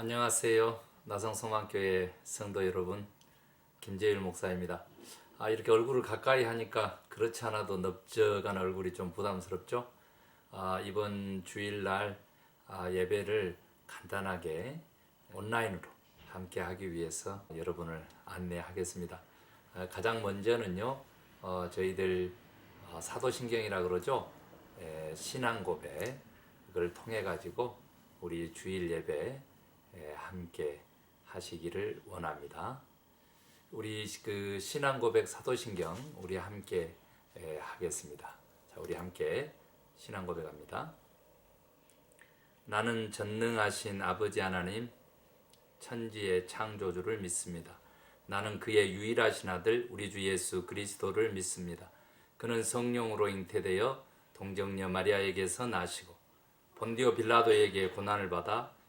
안녕하세요. 나성성만교회 성도 여러분, 김재일 목사입니다. 아, 이렇게 얼굴을 가까이 하니까 그렇지 않아도 넓적한 얼굴이 좀 부담스럽죠? 아, 이번 주일날 아, 예배를 간단하게 온라인으로 함께 하기 위해서 여러분을 안내하겠습니다. 아, 가장 먼저는요, 어, 저희들 어, 사도신경이라 그러죠? 에, 신앙 고백 그걸 통해 가지고 우리 주일 예배 에, 함께 하시기를 원합니다. 우리 그 신앙 고백 사도신경 우리 함께 에, 하겠습니다. 자, 우리 함께 신앙 고백합니다. 나는 전능하신 아버지 하나님 천지의 창조주를 믿습니다. 나는 그의 유일하신 아들 우리 주 예수 그리스도를 믿습니다. 그는 성령으로 잉태되어 동정녀 마리아에게서 나시고 본디오 빌라도에게 고난을 받아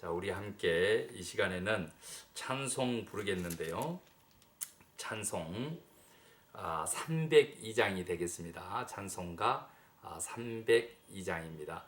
자, 우리 함께 이 시간에는 찬송 부르겠는데요. 찬송 아, 302장이 되겠습니다. 찬송가 아, 302장입니다.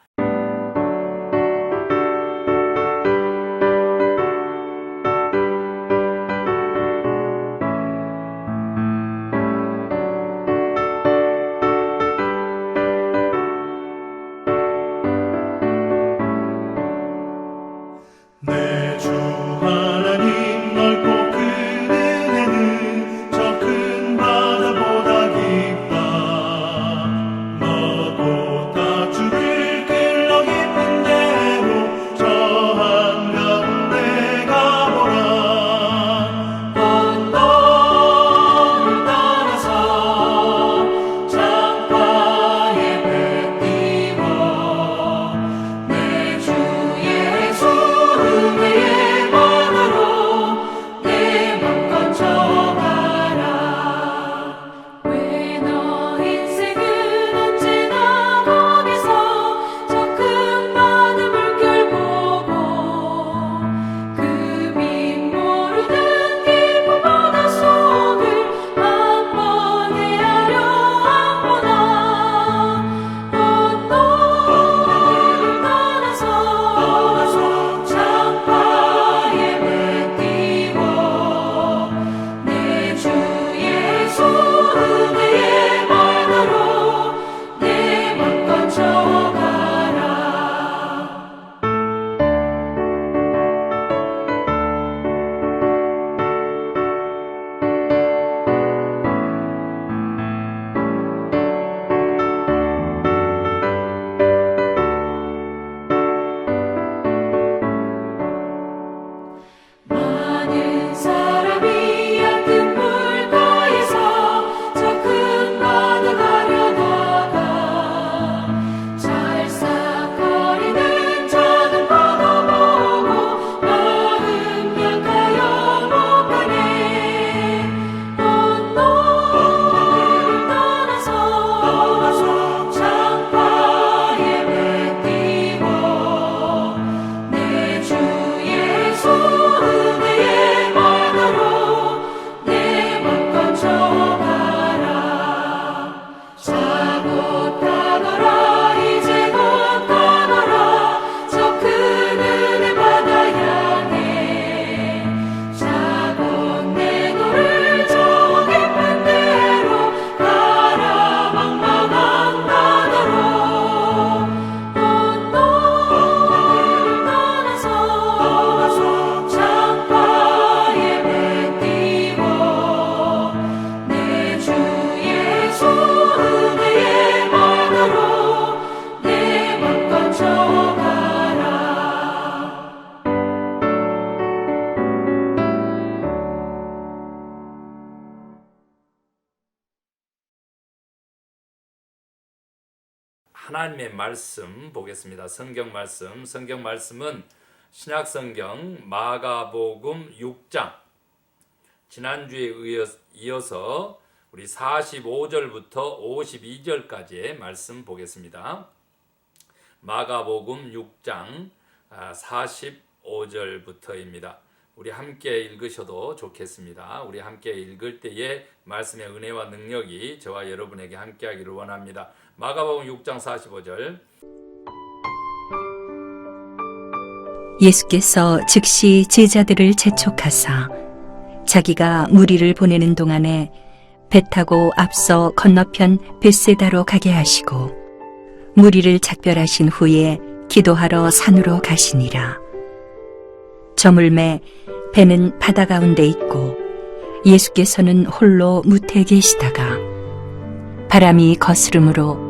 하나님의 말씀 보겠습니다. 성경 말씀. 성경 말씀은 신약 성경 마가복음 6장 지난주에 이어- 이어서 우리 45절부터 52절까지의 말씀 보겠습니다. 마가복음 6장 45절부터입니다. 우리 함께 읽으셔도 좋겠습니다. 우리 함께 읽을 때에 말씀의 은혜와 능력이 저와 여러분에게 함께하기를 원합니다. 마가복음 6장 45절 예수께서 즉시 제자들을 재촉하사 자기가 무리를 보내는 동안에 배 타고 앞서 건너편 벳세다로 가게 하시고 무리를 작별하신 후에 기도하러 산으로 가시니라. 저물매 배는 바다 가운데 있고 예수께서는 홀로 무태 계시다가 바람이 거스름으로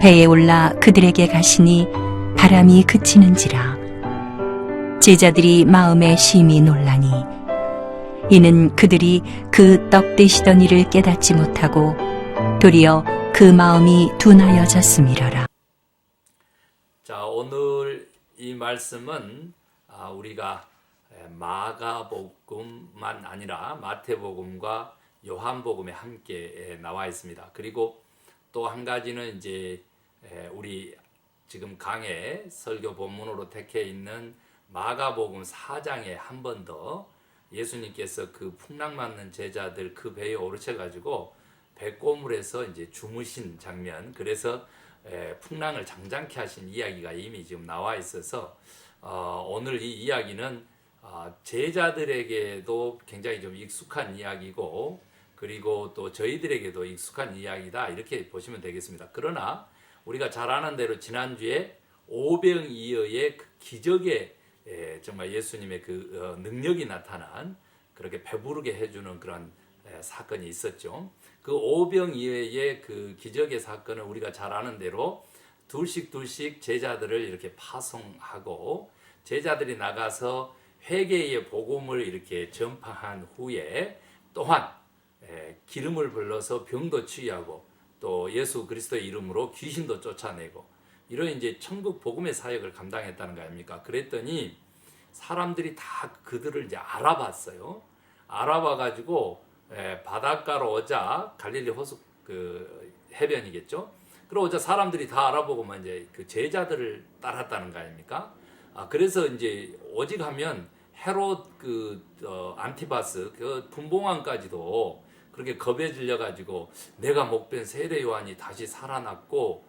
배에 올라 그들에게 가시니 바람이 그치는지라. 제자들이 마음에 심히 놀라니. 이는 그들이 그 떡 되시던 일을 깨닫지 못하고 도리어 그 마음이 둔하여졌음이러라. 자, 오늘 이 말씀은 아, 우리가 에, 마가복음만 아니라 마태복음과 요한복음에 함께 에, 나와 있습니다. 그리고 또 한 가지는 이제 에, 우리 지금 강의 설교 본문으로 택해 있는 마가복음 4장에 한 번 더 예수님께서 그 풍랑 맞는 제자들 그 배에 오르셔 가지고 배꼬물에서 이제 주무신 장면 그래서 에, 풍랑을 장장케 하신 이야기가 이미 지금 나와 있어서 어, 오늘 이 이야기는 어, 제자들에게도 굉장히 좀 익숙한 이야기고 그리고 또 저희들에게도 익숙한 이야기다 이렇게 보시면 되겠습니다. 그러나 우리가 잘 아는 대로 지난주에 오병이어의 그 기적의 에, 정말 예수님의 그 어, 능력이 나타난 그렇게 배부르게 해주는 그런 에, 사건이 있었죠. 그 오병이어의 그 기적의 사건을 우리가 잘 아는 대로 둘씩 둘씩 제자들을 이렇게 파송하고 제자들이 나가서 회개의 복음을 이렇게 전파한 후에 또한 에, 기름을 불러서 병도 치유하고 또 예수 그리스도의 이름으로 귀신도 쫓아내고 이런 이제 천국 복음의 사역을 감당했다는 거 아닙니까? 그랬더니 사람들이 다 그들을 이제 알아봤어요. 알아봐 가지고 바닷가로 오자 갈릴리 호수 그 해변이겠죠. 그러자 사람들이 다 알아보고만 이제 그 제자들을 따랐다는 거 아닙니까? 아 그래서 이제 오직 하면 헤롯 그 어, 안티바스 그 분봉왕까지도 그렇게 겁에 질려 가지고 내가 목된 세례 요한이 다시 살아났고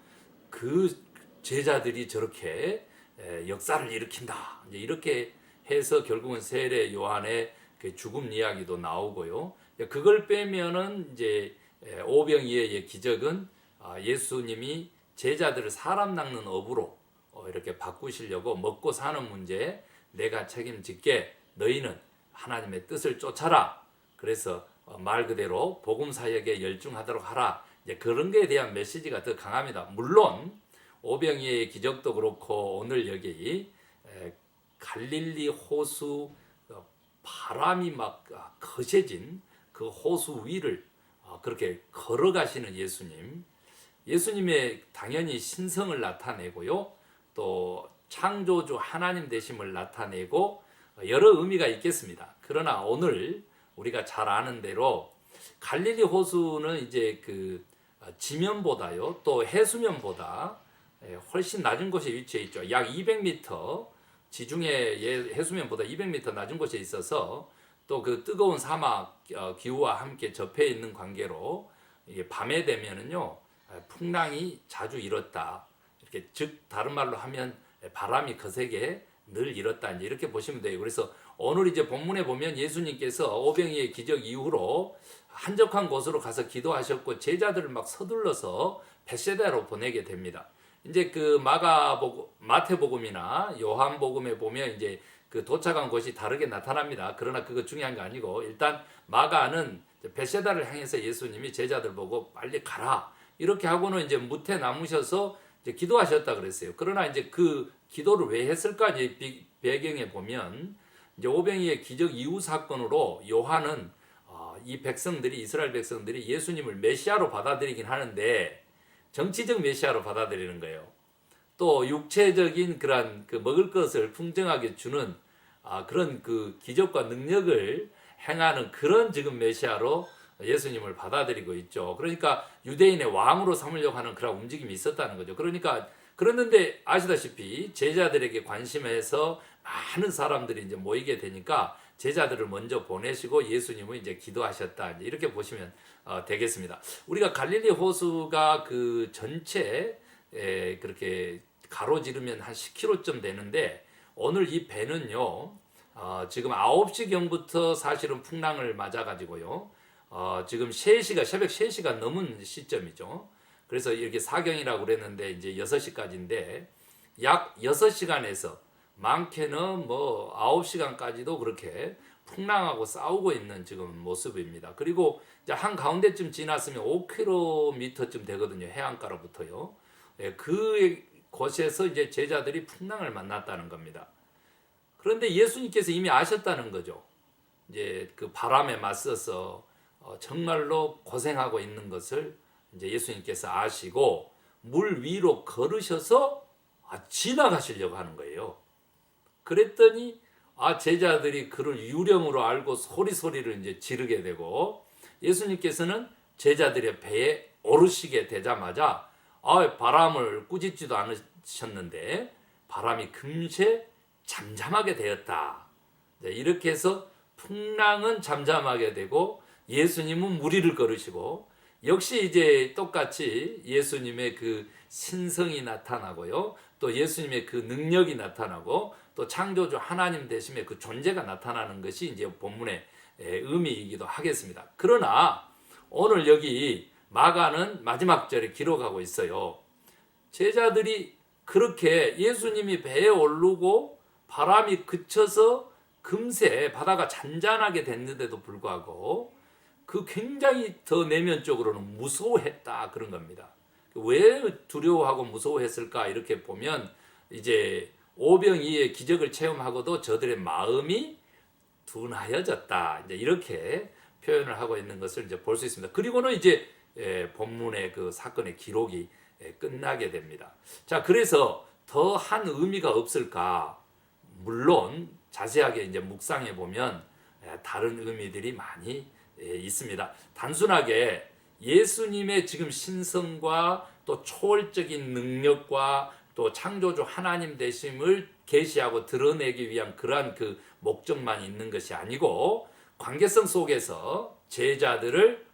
그 제자들이 저렇게 에, 역사를 일으킨다. 이렇게 해서 결국은 세례 요한의 그 죽음 이야기도 나오고요. 그걸 빼면은 이제 에, 오병이어의 기적은 아, 예수님이 제자들을 사람 낚는 업으로 어, 이렇게 바꾸시려고 먹고 사는 문제에 내가 책임질게 너희는 하나님의 뜻을 쫓아라. 그래서 어, 말 그대로 복음 사역에 열중하도록 하라. 이제 그런 거에 대한 메시지가 더 강합니다. 물론 오병이의 기적도 그렇고 오늘 여기 에, 갈릴리 호수 어, 바람이 막 아, 거세진 그 호수 위를 어, 그렇게 걸어가시는 예수님. 예수님의 당연히 신성을 나타내고요. 또 창조주 하나님 되심을 나타내고 여러 의미가 있겠습니다. 그러나 오늘 우리가 잘 아는 대로 갈릴리 호수는 이제 그 지면보다요, 또 해수면보다 예, 훨씬 낮은 곳에 위치해 있죠. 약 200m 지중해 예, 해수면보다 200m 낮은 곳에 있어서 또 그 뜨거운 사막 어, 기후와 함께 접해 있는 관계로 밤에 되면은요 풍랑이 자주 일었다. 이렇게 즉 다른 말로 하면 바람이 거세게 늘 일었다. 이제 이렇게 보시면 돼요. 그래서 오늘 이제 본문에 보면 예수님께서 오병이의 기적 이후로 한적한 곳으로 가서 기도하셨고 제자들을 막 서둘러서 베세다로 보내게 됩니다. 이제 그 마가복음, 마태복음이나 요한복음에 보면 이제 그 도착한 곳이 다르게 나타납니다. 그러나 그거 중요한 거 아니고 일단 마가는 베세다를 향해서 예수님이 제자들 보고 빨리 가라 이렇게 하고는 이제 무태 남으셔서 이제 기도하셨다 그랬어요. 그러나 이제 그 기도를 왜 했을까 이제 비- 배경에 보면 이제 오병이의 기적 이후 사건으로 요한은 어, 이 백성들이 이스라엘 백성들이 예수님을 메시아로 받아들이긴 하는데 정치적 메시아로 받아들이는 거예요. 또 육체적인 그런 그 먹을 것을 풍성하게 주는 아, 그런 그 기적과 능력을 행하는 그런 지금 메시아로 예수님을 받아들이고 있죠. 그러니까 유대인의 왕으로 삼으려고 하는 그런 움직임이 있었다는 거죠. 그러니까 그랬는데 아시다시피 제자들에게 관심해서 많은 사람들이 이제 모이게 되니까 제자들을 먼저 보내시고 예수님은 이제 기도하셨다. 이제 이렇게 보시면 어, 되겠습니다. 우리가 갈릴리 호수가 그 전체 에, 그렇게 가로지르면 한 10km쯤 되는데 오늘 이 배는요 어, 지금 9시경부터 사실은 풍랑을 맞아가지고요 어, 지금 3시가 새벽 3시가 넘은 시점이죠 그래서 이렇게 사경이라고 그랬는데 이제 6시까지인데 약 6시간에서 많게는 뭐 9시간까지도 그렇게 풍랑하고 싸우고 있는 지금 모습입니다. 그리고 이제 한 가운데쯤 지났으면 5km쯤 되거든요. 해안가로부터요. 예, 그 곳에서 이제 제자들이 풍랑을 만났다는 겁니다. 그런데 예수님께서 이미 아셨다는 거죠. 이제 그 바람에 맞서서 어, 정말로 고생하고 있는 것을 이제 예수님께서 아시고 물 위로 걸으셔서 아, 지나가시려고 하는 거예요. 그랬더니 아 제자들이 그를 유령으로 알고 소리 소리를 이제 지르게 되고 예수님께서는 제자들의 배에 오르시게 되자마자 아 바람을 꾸짖지도 않으셨는데 바람이 금세 잠잠하게 되었다. 네, 이렇게 해서 풍랑은 잠잠하게 되고 예수님은 무리를 걸으시고 역시 이제 똑같이 예수님의 그 신성이 나타나고요. 또 예수님의 그 능력이 나타나고 또 창조주 하나님 대심의 그 존재가 나타나는 것이 이제 본문의 에, 의미이기도 하겠습니다. 그러나 오늘 여기 마가는 마지막 절에 기록하고 있어요. 제자들이 그렇게 예수님이 배에 오르고 바람이 그쳐서 금세 바다가 잔잔하게 됐는데도 불구하고 그 굉장히 더 내면적으로는 무서워했다 그런 겁니다. 왜 두려워하고 무서워했을까 이렇게 보면 이제 오병이의 기적을 체험하고도 저들의 마음이 둔하여졌다 이제 이렇게 표현을 하고 있는 것을 이제 볼 수 있습니다. 그리고는 이제 예, 본문의 그 사건의 기록이 예, 끝나게 됩니다. 자 그래서 더 한 의미가 없을까? 물론 자세하게 이제 묵상해 보면 예, 다른 의미들이 많이 예, 있습니다. 단순하게 예수님의 지금 신성과 또 초월적인 능력과 또 창조주 하나님 되심을 계시하고 드러내기 위한 그러한 그 목적만 있는 것이 아니고 관계성 속에서 제자들을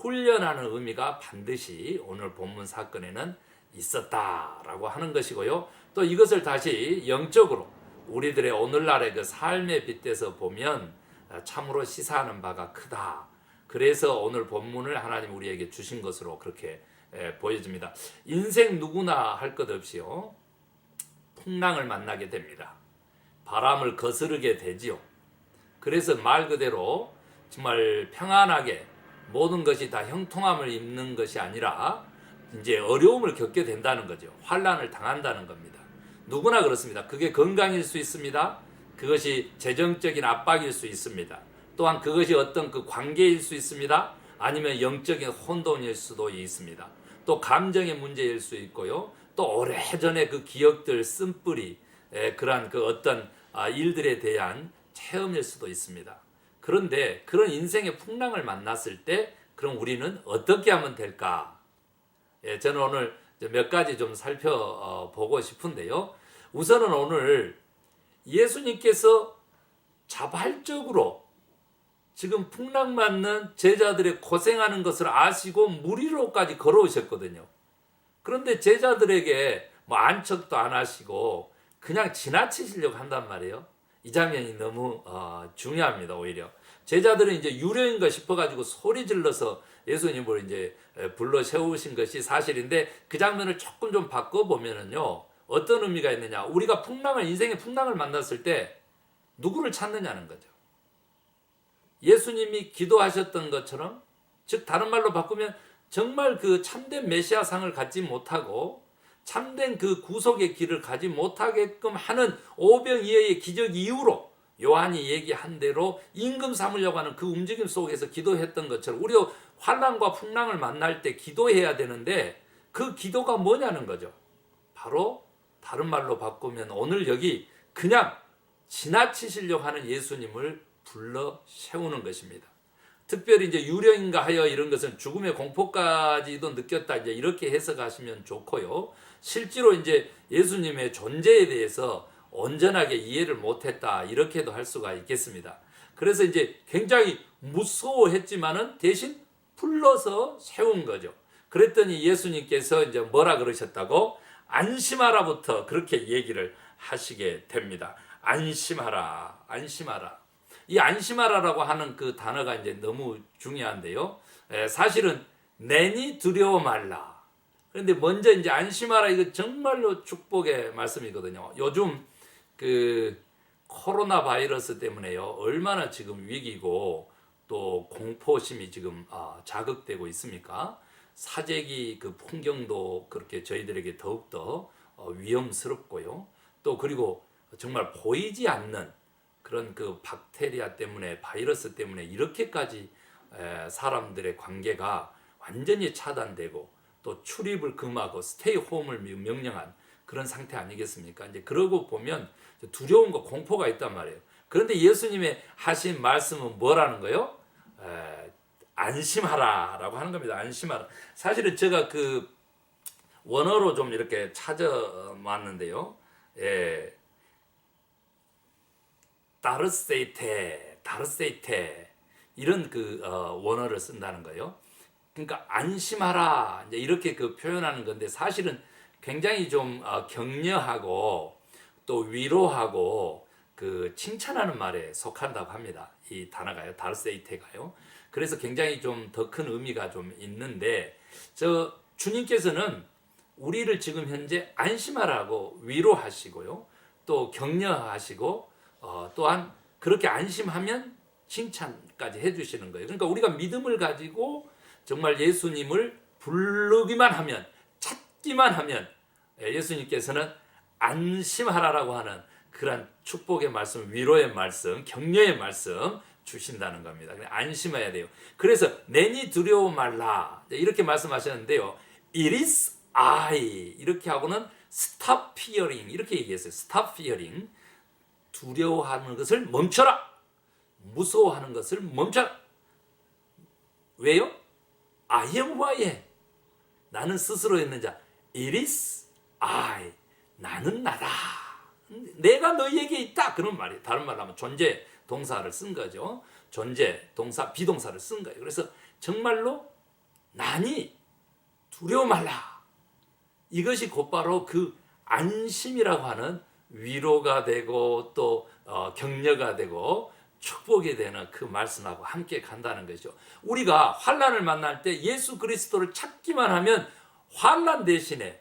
훈련하는 의미가 반드시 오늘 본문 사건에는 있었다라고 하는 것이고요. 또 이것을 다시 영적으로 우리들의 오늘날의 그 삶에 빗대서 보면 참으로 시사하는 바가 크다. 그래서 오늘 본문을 하나님 우리에게 주신 것으로 그렇게 에, 보여집니다. 인생 누구나 할 것 없이요. 풍랑을 만나게 됩니다. 바람을 거스르게 되지요. 그래서 말 그대로 정말 평안하게 모든 것이 다 형통함을 입는 것이 아니라 이제 어려움을 겪게 된다는 거죠. 환란을 당한다는 겁니다. 누구나 그렇습니다. 그게 건강일 수 있습니다. 그것이 재정적인 압박일 수 있습니다. 또한 그것이 어떤 그 관계일 수 있습니다. 아니면 영적인 혼돈일 수도 있습니다. 또 감정의 문제일 수 있고요. 또 오래전에 그 기억들 쓴뿌리 에, 그러한 그 어떤 아, 일들에 대한 체험일 수도 있습니다. 그런데 그런 인생의 풍랑을 만났을 때 그럼 우리는 어떻게 하면 될까? 예, 저는 오늘 몇 가지 좀 살펴보고 싶은데요. 우선은 오늘 예수님께서 자발적으로 지금 풍랑 맞는 제자들의 고생하는 것을 아시고 물 위로까지 걸어오셨거든요. 그런데 제자들에게 뭐 안척도 안 하시고 그냥 지나치시려고 한단 말이에요. 이 장면이 너무 어, 중요합니다. 오히려 제자들은 이제 유령인가 싶어가지고 소리 질러서 예수님을 이제 에, 불러 세우신 것이 사실인데 그 장면을 조금 좀 바꿔 보면은요 어떤 의미가 있느냐? 우리가 풍랑을 인생의 풍랑을 만났을 때 누구를 찾느냐는 거죠. 예수님이 기도하셨던 것처럼 즉 다른 말로 바꾸면 정말 그 참된 메시아상을 갖지 못하고 참된 그 구속의 길을 가지 못하게끔 하는 오병이어의 기적 이후로 요한이 얘기한 대로 임금 삼으려고 하는 그 움직임 속에서 기도했던 것처럼 우리가 환란과 풍랑을 만날 때 기도해야 되는데 그 기도가 뭐냐는 거죠. 바로 다른 말로 바꾸면 오늘 여기 그냥 지나치시려고 하는 예수님을 불러 세우는 것입니다. 특별히 이제 유령인가 하여 이런 것은 죽음의 공포까지도 느꼈다 이제 이렇게 해석하시면 좋고요. 실제로 이제 예수님의 존재에 대해서 온전하게 이해를 못했다 이렇게도 할 수가 있겠습니다. 그래서 이제 굉장히 무서워했지만은 대신 불러서 세운 거죠. 그랬더니 예수님께서 이제 뭐라 그러셨다고 안심하라부터 그렇게 얘기를 하시게 됩니다. 안심하라, 안심하라. 이 안심하라라고 하는 그 단어가 이제 너무 중요한데요. 에, 사실은 내니 두려워 말라. 그런데 먼저 이제 안심하라 이거 정말로 축복의 말씀이거든요. 요즘 그 코로나 바이러스 때문에요. 얼마나 지금 위기고 또 공포심이 지금 아, 자극되고 있습니까? 사재기 그 풍경도 그렇게 저희들에게 더욱더 어, 위험스럽고요. 또 그리고 정말 보이지 않는 그런 그 박테리아 때문에 바이러스 때문에 이렇게까지 에, 사람들의 관계가 완전히 차단되고 또 출입을 금하고 스테이 홈을 명- 명령한 그런 상태 아니겠습니까? 이제 그러고 보면 두려움과 공포가 있단 말이에요. 그런데 예수님의 하신 말씀은 뭐라는 거요? 에, 안심하라라고 하는 겁니다. 안심하라. 사실은 제가 그 원어로 좀 이렇게 찾아왔는데요. 예. 다르세이테, 다르세이테 이런 그 어, 원어를 쓴다는 거예요. 그러니까 안심하라 이제 이렇게 그 표현하는 건데 사실은 굉장히 좀 어, 격려하고 또 위로하고 그 칭찬하는 말에 속한다고 합니다. 이 단어가요, 다르세이테가요. 그래서 굉장히 좀 더 큰 의미가 좀 있는데 저 주님께서는 우리를 지금 현재 안심하라고 위로하시고요, 또 격려하시고 어, 또한 그렇게 안심하면 칭찬까지 해주시는 거예요. 그러니까 우리가 믿음을 가지고 정말 예수님을 부르기만 하면 찾기만 하면 예, 예수님께서는 안심하라라고 하는 그러한 축복의 말씀, 위로의 말씀, 격려의 말씀 주신다는 겁니다. 안심해야 돼요. 그래서 내니 두려워 말라 이렇게 말씀하셨는데요. It is I 이렇게 하고는 stop fearing 이렇게 얘기했어요. stop fearing 두려워하는 것을 멈춰라. 무서워하는 것을 멈춰라. 왜요? I am am. 나는 스스로 있는 자. It is I. 나는 나다. 내가 너희에게 있다. 그런 말이 다른 말로 하면 존재 동사를 쓴 거죠. 존재 동사 비동사를 쓴 거예요. 그래서 정말로 나니 두려워 말라. 이것이 곧바로 그 안심이라고 하는 위로가 되고 또 어, 격려가 되고 축복이 되는 그 말씀하고 함께 간다는 거죠. 우리가 환란을 만날 때 예수 그리스도를 찾기만 하면 환란 대신에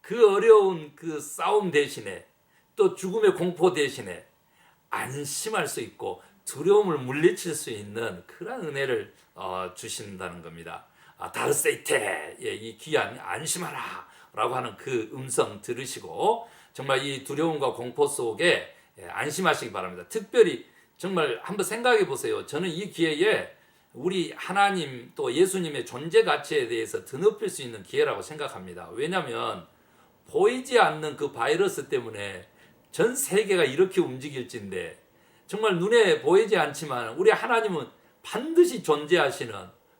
그 어려운 그 싸움 대신에 또 죽음의 공포 대신에 안심할 수 있고 두려움을 물리칠 수 있는 그런 은혜를 어, 주신다는 겁니다. 아, 다르세이테 예, 이 귀한 안심하라 라고 하는 그 음성 들으시고 정말 이 두려움과 공포 속에 예, 안심하시기 바랍니다. 특별히 정말 한번 생각해 보세요. 저는 이 기회에 우리 하나님 또 예수님의 존재 가치에 대해서 드높일 수 있는 기회라고 생각합니다. 왜냐하면 보이지 않는 그 바이러스 때문에 전 세계가 이렇게 움직일진데 정말 눈에 보이지 않지만 우리 하나님은 반드시 존재하시는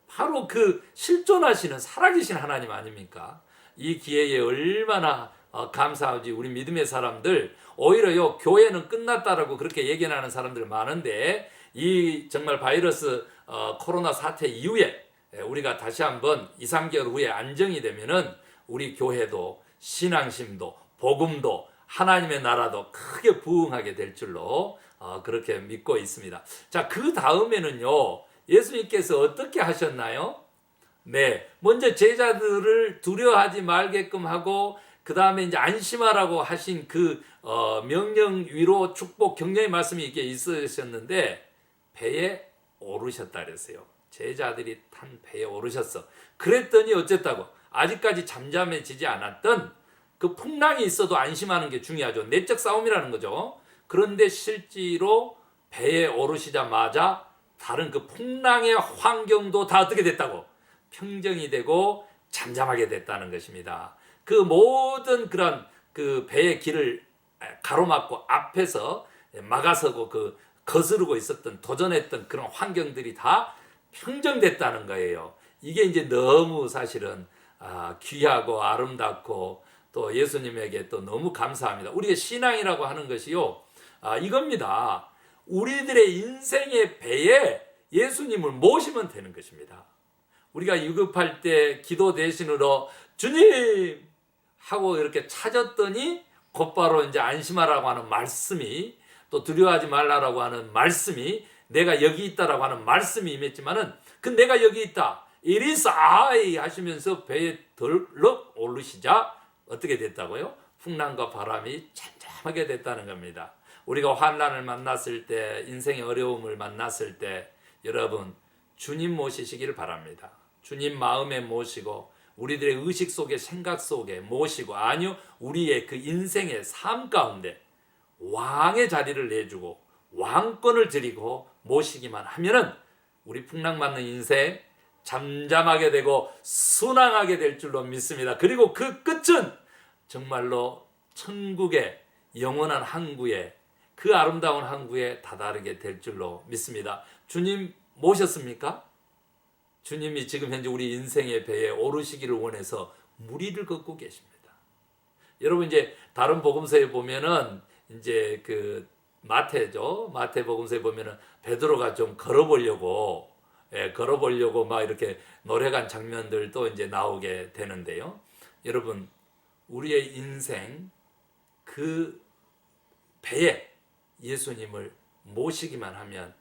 바로 그 실존하시는 살아계신 하나님 아닙니까? 이 기회에 얼마나 어, 감사하지 우리 믿음의 사람들 오히려요 교회는 끝났다라고 그렇게 얘기하는 사람들 많은데 이 정말 바이러스 어, 코로나 사태 이후에 예, 우리가 다시 한번 2, 3개월 후에 안정이 되면은 우리 교회도 신앙심도 복음도 하나님의 나라도 크게 부흥하게 될 줄로 어, 그렇게 믿고 있습니다. 자, 그 다음에는요. 예수님께서 어떻게 하셨나요? 네. 먼저 제자들을 두려워하지 말게끔 하고 그 다음에 이제 안심하라고 하신 그 어, 명령 위로 축복 격려의 말씀이 이렇게 있으셨는데 배에 오르셨다 그랬어요. 제자들이 탄 배에 오르셨어. 그랬더니 어쨌다고 아직까지 잠잠해지지 않았던 그 풍랑이 있어도 안심하는 게 중요하죠. 내적 싸움이라는 거죠. 그런데 실제로 배에 오르시자마자 다른 그 풍랑의 환경도 다 어떻게 됐다고 평정이 되고 잠잠하게 됐다는 것입니다. 그 모든 그런 그 배의 길을 가로막고 앞에서 막아서고 그 거스르고 있었던 도전했던 그런 환경들이 다 평정됐다는 거예요. 이게 이제 너무 사실은 아, 귀하고 아름답고 또 예수님에게 또 너무 감사합니다. 우리의 신앙이라고 하는 것이요. 아, 이겁니다. 우리들의 인생의 배에 예수님을 모시면 되는 것입니다. 우리가 유급할 때 기도 대신으로 주님 하고 이렇게 찾았더니 곧바로 이제 안심하라고 하는 말씀이 또 두려워하지 말라라고 하는 말씀이 내가 여기 있다라고 하는 말씀이 임했지만은 그 내가 여기 있다. It is I 하시면서 배에 덜럭 오르시자 어떻게 됐다고요? 풍랑과 바람이 잠잠하게 됐다는 겁니다. 우리가 환란을 만났을 때 인생의 어려움을 만났을 때 여러분 주님 모시시기를 바랍니다. 주님 마음에 모시고 우리들의 의식 속에 생각 속에 모시고 아니요 우리의 그 인생의 삶 가운데 왕의 자리를 내주고 왕권을 드리고 모시기만 하면은 우리 풍랑 맞는 인생 잠잠하게 되고 순항하게 될 줄로 믿습니다. 그리고 그 끝은 정말로 천국의 영원한 항구에 그 아름다운 항구에 다다르게 될 줄로 믿습니다. 주님 모셨습니까? 주님이 지금 현재 우리 인생의 배에 오르시기를 원해서 무리를 걷고 계십니다. 여러분 이제 다른 복음서에 보면은 이제 그 마태죠. 마태 복음서에 보면은 베드로가 좀 걸어보려고 예, 걸어보려고 막 이렇게 노래간 장면들도 이제 나오게 되는데요. 여러분 우리의 인생 그 배에 예수님을 모시기만 하면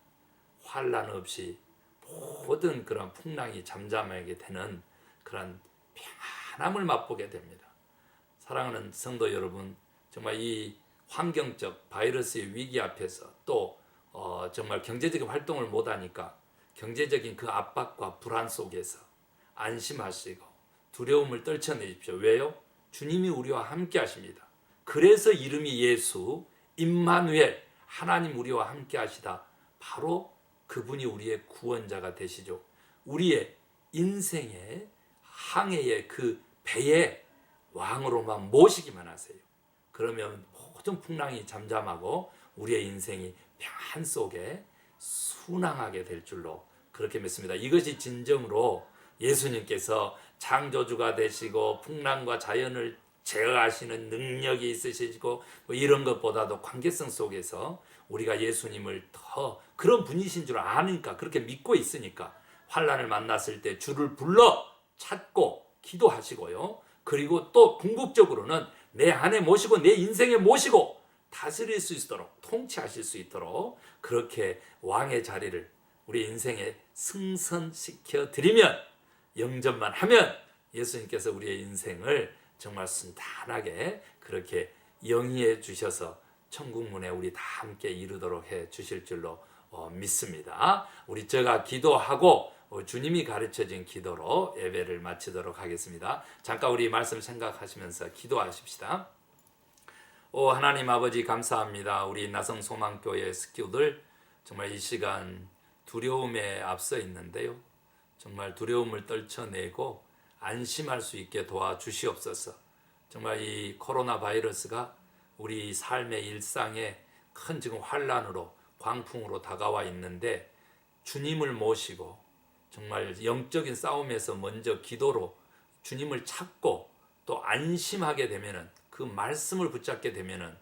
환란 없이 모든 그런 풍랑이 잠잠하게 되는 그런 편함을 맛보게 됩니다. 사랑하는 성도 여러분, 정말 이 환경적 바이러스의 위기 앞에서 또 어, 정말 경제적인 활동을 못하니까 경제적인 그 압박과 불안 속에서 안심하시고 두려움을 떨쳐내십시오. 왜요? 주님이 우리와 함께 하십니다. 그래서 이름이 예수, 임마누엘, 하나님 우리와 함께 하시다. 바로 그분이 우리의 구원자가 되시죠. 우리의 인생의 항해의 그 배에 왕으로만 모시기만 하세요. 그러면 모든 풍랑이 잠잠하고 우리의 인생이 평안 속에 순항하게 될 줄로 그렇게 믿습니다. 이것이 진정으로 예수님께서 창조주가 되시고 풍랑과 자연을 제어하시는 능력이 있으시고 뭐 이런 것보다도 관계성 속에서 우리가 예수님을 더 그런 분이신 줄 아니까 그렇게 믿고 있으니까 환란을 만났을 때 주를 불러 찾고 기도하시고요. 그리고 또 궁극적으로는 내 안에 모시고 내 인생에 모시고 다스릴 수 있도록 통치하실 수 있도록 그렇게 왕의 자리를 우리 인생에 승선시켜 드리면 영접만 하면 예수님께서 우리의 인생을 정말 순탄하게 그렇게 영위해 주셔서 천국 문에 우리 다 함께 이루도록 해 주실 줄로 어, 믿습니다. 우리 제가 기도하고 어, 주님이 가르쳐 준 기도로 예배를 마치도록 하겠습니다. 잠깐 우리 말씀 생각하시면서 기도하십시다. 오 하나님 아버지 감사합니다. 우리 나성 소망교회 스큐들 정말 이 시간 두려움에 앞서 있는데요. 정말 두려움을 떨쳐내고 안심할 수 있게 도와주시옵소서. 정말 이 코로나 바이러스가 우리 삶의 일상에 큰 지금 환란으로 광풍으로 다가와 있는데 주님을 모시고 정말 영적인 싸움에서 먼저 기도로 주님을 찾고 또 안심하게 되면은 그 말씀을 붙잡게 되면은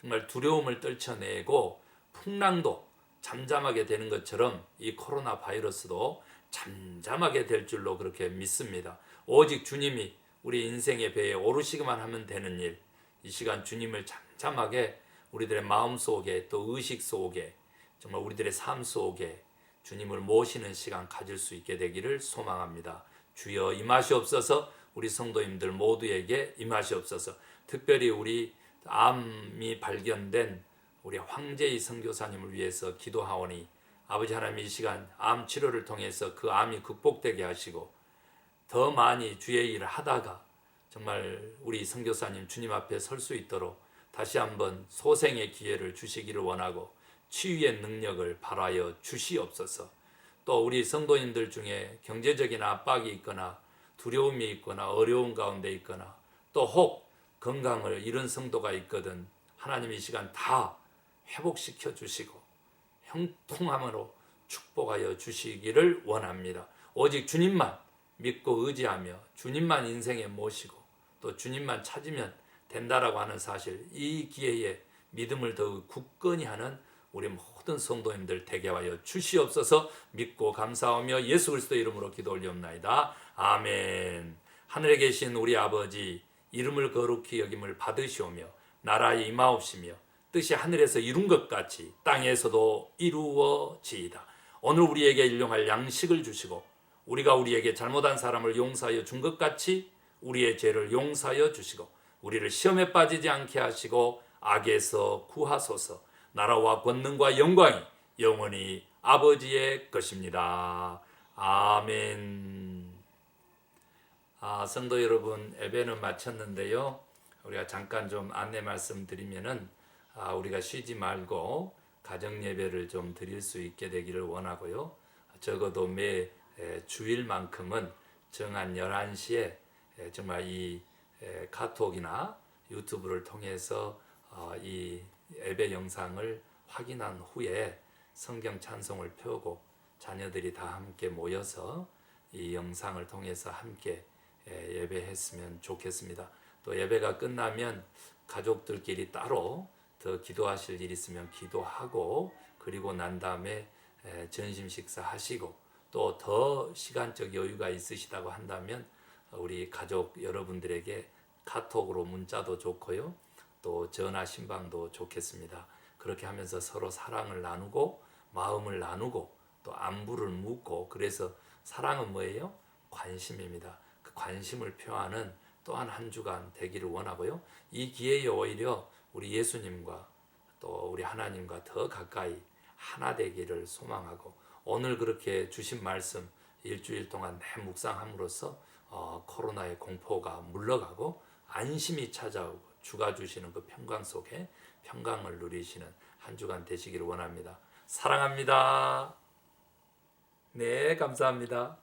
정말 두려움을 떨쳐내고 풍랑도 잠잠하게 되는 것처럼 이 코로나 바이러스도 잠잠하게 될 줄로 그렇게 믿습니다. 오직 주님이 우리 인생의 배에 오르시기만 하면 되는 일, 이 시간 주님을 잠잠하게 우리들의 마음 속에 또 의식 속에 정말 우리들의 삶 속에 주님을 모시는 시간 가질 수 있게 되기를 소망합니다. 주여 임하시옵소서 우리 성도님들 모두에게 임하시옵소서. 특별히 우리 암이 발견된 우리 황제희 선교사님을 위해서 기도하오니 아버지 하나님 이 시간 암 치료를 통해서 그 암이 극복되게 하시고 더 많이 주의 일을 하다가 정말 우리 선교사님 주님 앞에 설 수 있도록 다시 한번 소생의 기회를 주시기를 원하고 치유의 능력을 발하여 주시옵소서. 또 우리 성도님들 중에 경제적인 압박이 있거나 두려움이 있거나 어려운 가운데 있거나 또 혹 건강을 잃은 성도가 있거든 하나님 이 시간 다 회복시켜 주시고 형통함으로 축복하여 주시기를 원합니다. 오직 주님만 믿고 의지하며 주님만 인생에 모시고 또 주님만 찾으면 된다라고 하는 사실 이 기회에 믿음을 더욱 굳건히 하는 우리 모든 성도님들 되게 하여 주시옵소서 믿고 감사하며 예수 그리스도 이름으로 기도 올리옵나이다. 아멘. 하늘에 계신 우리 아버지 이름을 거룩히 여김을 받으시오며 나라에 임하옵시며 뜻이 하늘에서 이룬 것 같이 땅에서도 이루어지이다. 오늘 우리에게 일용할 양식을 주시고 우리가 우리에게 잘못한 사람을 용서하여 준 것 같이 우리의 죄를 용서하여 주시고 우리를 시험에 빠지지 않게 하시고 악에서 구하소서. 나라와 권능과 영광이 영원히 아버지의 것입니다. 아멘. 아, 성도 여러분, 예배는 마쳤는데요. 우리가 잠깐 좀 안내 말씀드리면은 아, 우리가 쉬지 말고 가정 예배를 좀 드릴 수 있게 되기를 원하고요. 적어도 매 에, 주일만큼은 정한 11시에 에, 정말 이 에, 카톡이나 유튜브를 통해서 어, 이 예배 영상을 확인한 후에 성경 찬송을 펴고 자녀들이 다 함께 모여서 이 영상을 통해서 함께 예, 예배했으면 좋겠습니다. 또 예배가 끝나면 가족들끼리 따로 더 기도하실 일 있으면 기도하고 그리고 난 다음에 에, 점심 식사 하시고 또 더 시간적 여유가 있으시다고 한다면 우리 가족 여러분들에게 카톡으로 문자도 좋고요. 또 전화 신방도 좋겠습니다. 그렇게 하면서 서로 사랑을 나누고 마음을 나누고 또 안부를 묻고 그래서 사랑은 뭐예요? 관심입니다. 그 관심을 표하는 또한 한 주간 되기를 원하고요. 이 기회에 오히려 우리 예수님과 또 우리 하나님과 더 가까이 하나 되기를 소망하고 오늘 그렇게 주신 말씀 일주일 동안 내 묵상함으로써 어, 코로나의 공포가 물러가고 안심이 찾아오고 주가 주시는 그 평강 속에 평강을 누리시는 한 주간 되시기를 원합니다. 사랑합니다. 네, 감사합니다.